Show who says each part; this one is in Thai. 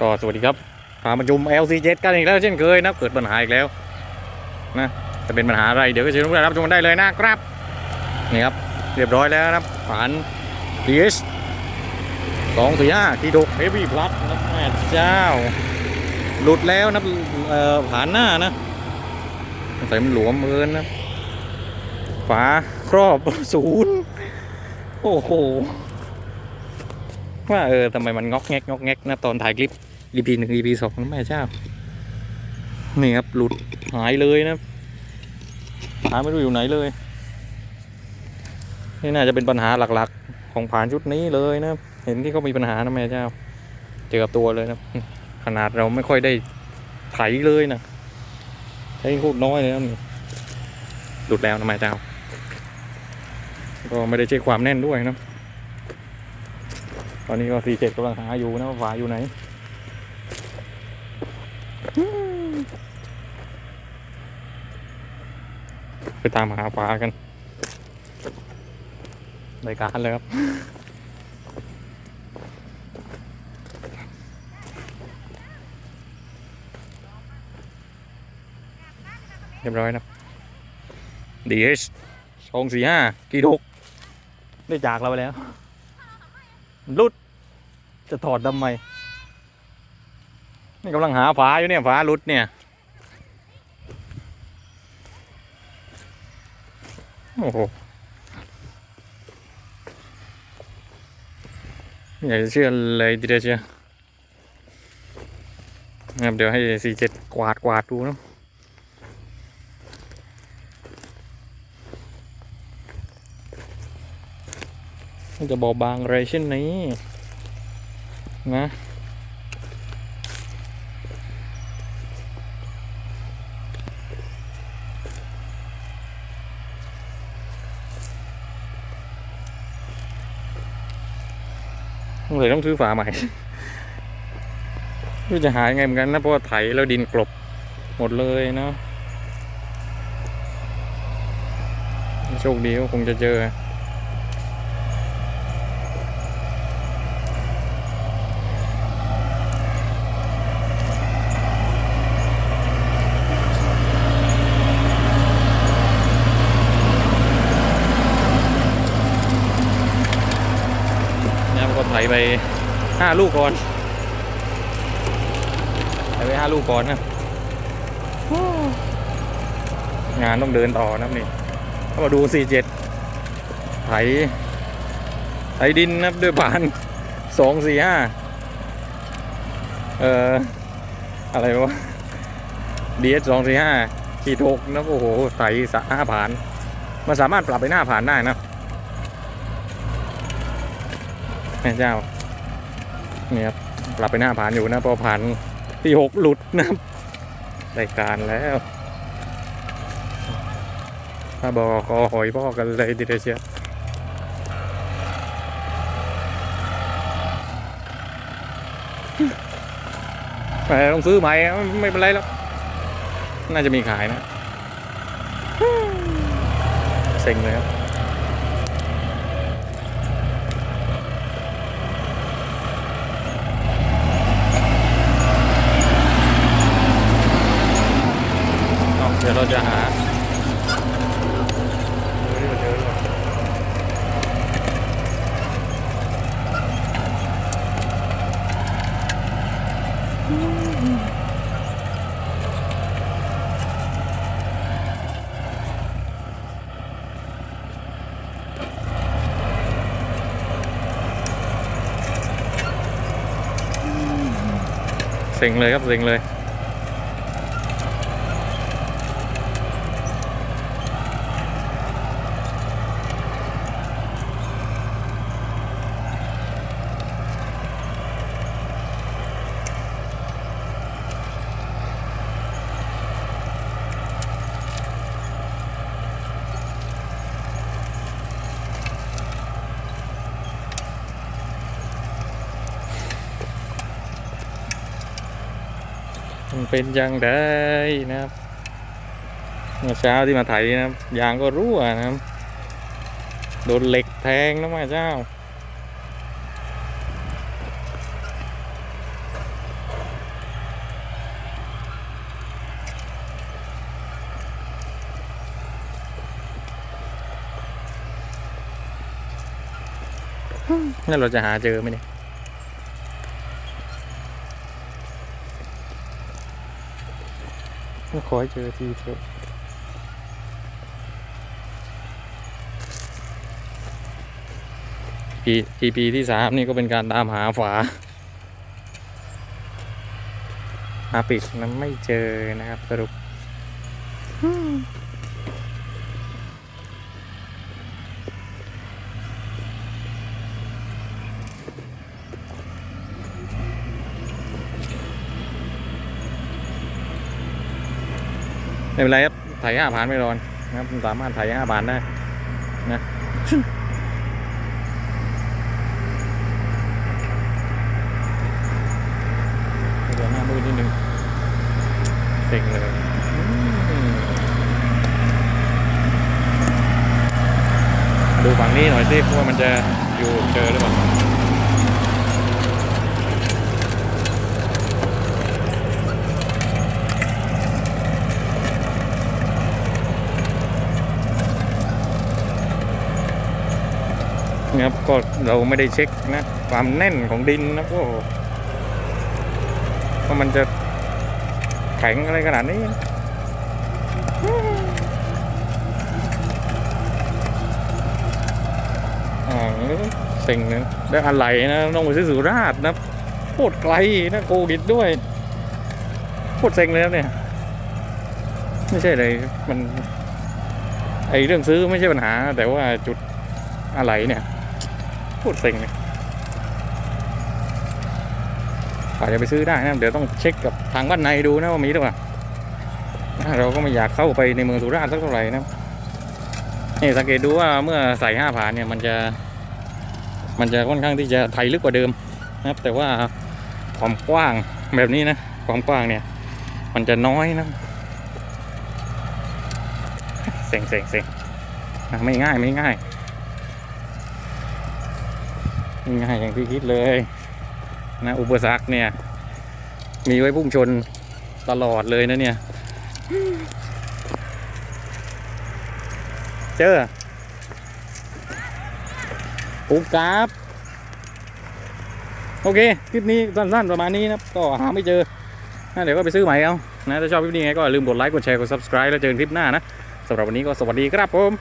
Speaker 1: ก็สวัสดีครับพามาจุม LC7 กันอีกแล้วเช่นเคยนะเกิดปัญหาอีกแล้วนะจะเป็นปัญหาอะไรเดี๋ยวก็จะรู้รับชมกันได้เลยนะครับนี่ครับเรียบร้อยแล้วนะครับผ่าน DS สองสี่ห้าทีดกเฮฟวี่พลัสนะแม่เจ้า หลุดแล้วนะผ่านหน้านะสงสัยมันหลวมเอินนะฝาครอบศูนย์โอ้โหว่าเออทำไมมันงอกแงกงอกแงกนะตอนถ่ายคลิป EP หนึ่ง EP สองแม่เจ้า นี่ครับ หลุดหายเลยนะหาไม่รู้อยู่ไหนเลย นี่น่าจะเป็นปัญหาหลักๆ ของผ่านชุดนี้เลยนะ เห็นที่เขามีปัญหานะแม่เจ้า เจอกับตัวเลยนะขนาดเราไม่ค่อยได้ไถเลยนะใช้โคตรน้อยเลยนะนี่หลุดแล้วนะแม่เจ้า ก็ไม่ได้เช็คความแน่นด้วยนะตอนนี้ก็สี่เจ็ดกำลังหาอยู่นะว่าฝาอยู่ไหน ตามหาฝากันรายการเลยครับเรียบร้อยนะ DS สองสี่ห้ากี่ดกได้จากเราไปแล้ว รุด จะถอดทำไม นี่กำลังหาฝาอยู่เนี่ยฝารุดเนี่ย โอ้โหอยากจะเชื่อเลยทีเดียวเชียวนะครับเดี๋ยวให้สี่เจ็ดกวาดกวาดดูนะจะบอบบางอะไรเช่นนี้นะ เลยต้องซื้อฝาใหม่ไม่จะหายไงเหมือนกันนะ เพราะว่าไถแล้วดินกลบหมดเลยเนาะโชคดีก็คงจะเจอ นี่ยมันก็ไถไปห้าลูกก่อนไถไปห้าลูกก่อนนะงานต้องเดินต่อนะครับนี่ถ้ามาดู47ไถไถดินนะครับด้วยผ่าน2 4 5เอ่ออะไรวะ DS 2 4 5ขีดหกนะโอ้โหไถสะห้าผ่าน มันสามารถปรับไปหน้าผ่านได้นะ ม่เจ้าเนี่ยครับปรับไปหน้าผ่านอยู่นะพอผ่านที่หกหลุดนะครับรายการแล้วถ้าบอกคอหอยพ่อกันเลยดีเชียวแหมต้องซื้อใหม่ไม่เป็นไรแล้ว น่าจะมีขายนะ เซ็งเลยครับ เอาเดี๋ยวเรา จะหาเดี๋ยวนี้มาเจอก่อนเซ็งเลยครับเซ็งเลย เป็นยังไงนะครับเมื่อเช้าที่มาไถนะครับยางก็รั่วนะครับโดนเหล็กแทงนะมาเจ้านั่นเราจะหาเจอไหมเนี่ย ขอให้เจอทีเถอะปี EP ที่สามนี่ก็เป็นการตามหาฝา หาปิดนั้นไม่เจอนะครับสรุป ไม่เป็นไรครับไถ่ายห้าผ่านไปก่อนนะครับสามารถไถ่ายห้าผ่านได้นะเดี๋ยวหน้ามืดนิดนึงเซ็งเลยดูฝั่งนี้หน่อยสิว่ามันจะอยู่เจอหรือเปล่า นะครับก็เราไม่ได้เช็คนะ ความแน่นของดินนะก็ว่ามันจะแข็งอะไรขนาดนี้นะอ่าเซ็งนะแล้อะไรนะต้องไปซื้อสุราษฎร์นะโคตรไกลนะโควิดด้วยโคตรเซ็งเลยนะเนี่ย ไม่ใช่เลยมันไอเรื่องซื้อไม่ใช่ปัญหา แต่ว่าจุดอะไรเนี่ย พูดเซ็งเลยกว่าจะไปซื้อได้นะเดี๋ยวต้องเช็คกับทางบ้านในดูนะว่ามีหรือเปล่าเราก็ไม่อยากเข้าไปในเมืองสุราษฎร์สักเท่าไหร่นะนี่สังเกตดูว่าเมื่อใส่ห้าผ่านเนี่ยมันจะ มันจะค่อนข้างที่จะไทยลึกกว่าเดิมนะครับ แต่ว่าความกว้างแบบนี้นะความกว้างเนี่ย มันจะน้อยนะเซ็งเซ็งเซ็งไม่ง่ายไม่ง่าย ง่ายอย่างที่คิดเลยนะอุปสรรคเนี่ย มีไว้พุ่งชนตลอดเลยนะเนี่ย เจอปูกราฟโอเค คลิปนี้สั้นๆประมาณนี้นะก็หาไม่เจอนะเดี๋ยวก็ไปซื้อใหม่เอานะถ้าชอบคลิปนี้ไงก็อย่าลืมกดไลค์กดแชร์กด subscribe แล้วเจอกันคลิปหน้านะสำหรับวันนี้ก็สวัสดีครับผม